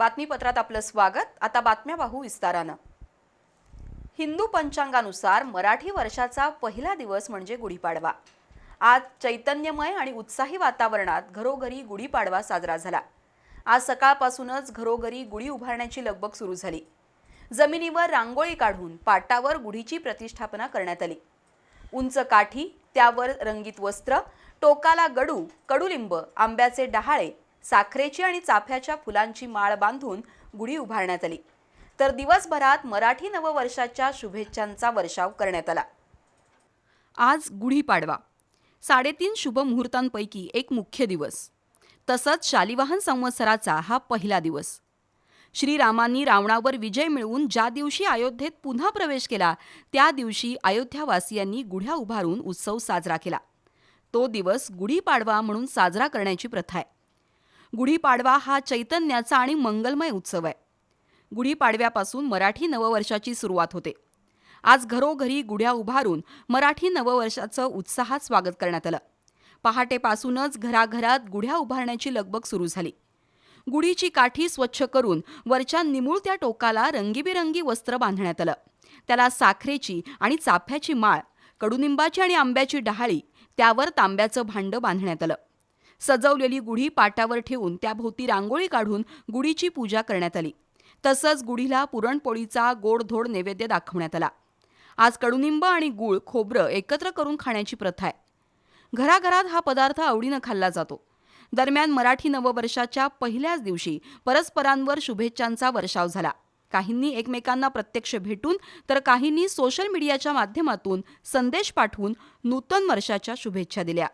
बातमीपत्रात आपलं स्वागत. आता बातम्या पाहू विस्तारानं. हिंदू पंचांगानुसार मराठी वर्षाचा पहिला दिवस म्हणजे गुढीपाडवा. आज चैतन्यमय आणि उत्साही वातावरणात घरोघरी गुढीपाडवा साजरा झाला. आज सकाळपासूनच घरोघरी गुढी उभारण्याची लगबग सुरू झाली. जमिनीवर रांगोळी काढून पाटावर गुढीची प्रतिष्ठापना करण्यात आली. उंच काठी त्यावर रंगीत वस्त्र टोकाला गडू कडुलिंब आंब्याचे डहाळे साखरेची आणि चाफ्याच्या फुलांची माळ बांधून गुढी उभारण्यात आली. तर दिवसभरात मराठी नववर्षाच्या शुभेच्छांचा वर्षाव करण्यात आला. आज गुढीपाडवा साडेतीन शुभ मुहूर्तांपैकी एक मुख्य दिवस. तसंच शालिवाहन संवत्सराचा हा पहिला दिवस. श्रीरामांनी रावणावर विजय मिळवून ज्या दिवशी अयोध्येत पुन्हा प्रवेश केला त्या दिवशी अयोध्यावासियांनी गुढ्या उभारून उत्सव साजरा केला. तो दिवस गुढीपाडवा म्हणून साजरा करण्याची प्रथा आहे. गुढीपाडवा हा चैतन्याचा आणि मंगलमय उत्सव आहे. गुढीपाडव्यापासून मराठी नववर्षाची सुरुवात होते. आज घरोघरी गुढ्या उभारून मराठी नववर्षाचं उत्साहात स्वागत करण्यात आलं. पहाटेपासूनच घराघरात गुढ्या उभारण्याची लगबग सुरू झाली. गुढीची काठी स्वच्छ करून वरच्या निमुळत्या टोकाला रंगीबेरंगी वस्त्र बांधण्यात आलं. त्याला साखरेची आणि चाफ्याची माळ कडुनिंबाची आणि आंब्याची डहाळी त्यावर तांब्याचं भांडं बांधण्यात आलं. सजवलेली गुढी पाटावर ठेवून त्याभोवती रांगोळी काढून गुढीची पूजा करण्यात आली. तसंच गुढीला पुरणपोळीचा गोडधोड नैवेद्य दाखवण्यात आला. आज कडुनिंब आणि गूळ खोबरं एकत्र करून खाण्याची प्रथा आहे. घराघरात हा पदार्थ आवडीनं खाल्ला जातो. दरम्यान मराठी नववर्षाच्या पहिल्याच दिवशी परस्परांवर शुभेच्छांचा वर्षाव झाला. काहींनी एकमेकांना प्रत्यक्ष भेटून तर काहींनी सोशल मीडियाच्या माध्यमातून संदेश पाठवून नूतन वर्षाच्या शुभेच्छा दिल्या.